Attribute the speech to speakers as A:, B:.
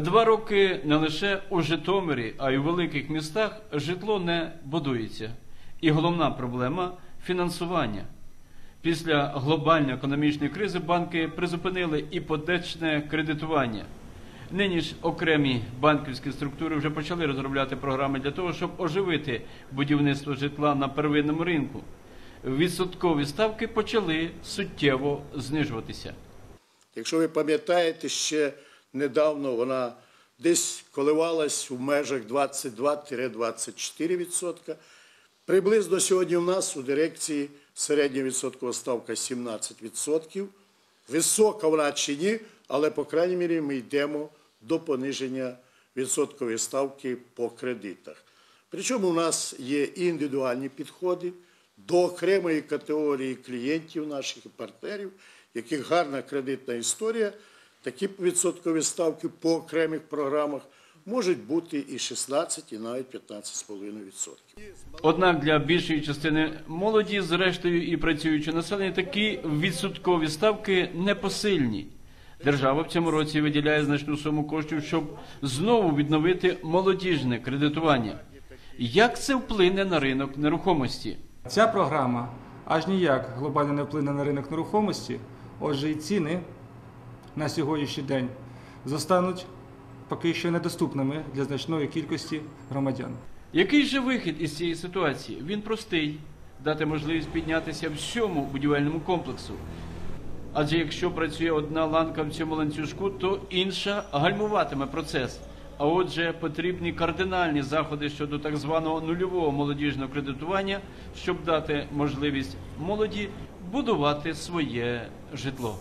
A: Два роки не лише у Житомирі, а й у великих містах житло не будується. І головна проблема фінансування. Після глобальної економічної кризи банки призупинили іпотечне кредитування. Нині ж окремі банківські структури вже почали розробляти програми для того, щоб оживити будівництво житла на первинному ринку. Відсоткові ставки почали суттєво знижуватися.
B: Якщо ви пам'ятаєте, ще недавно вона десь коливалась в межах 22-24%. Приблизно сьогодні у нас у дирекції середня відсоткова ставка 17%. Висока вона чи ні, але, по крайній мірі, ми йдемо до пониження відсоткової ставки по кредитах. Причому у нас є і індивідуальні підходи до окремої категорії клієнтів наших і партнерів, яких гарна кредитна історія. Такі відсоткові ставки по окремих програмах можуть бути і 16, і навіть 15,5%.
A: Однак для більшої частини молоді, зрештою і працюючого населення, такі відсоткові ставки непосильні. Держава в цьому році виділяє значну суму коштів, щоб знову відновити молодіжне кредитування. Як це вплине на ринок нерухомості?
C: Ця програма аж ніяк глобально не вплине на ринок нерухомості, отже, і ціни на сьогоднішній день зостануть поки що недоступними для значної кількості громадян.
A: Який же вихід із цієї ситуації? Він простий дати можливість піднятися всьому будівельному комплексу. Адже якщо працює одна ланка в цьому ланцюжку, то інша гальмуватиме процес. А отже, потрібні кардинальні заходи щодо так званого нульового молодіжного кредитування, щоб дати можливість молоді будувати своє житло.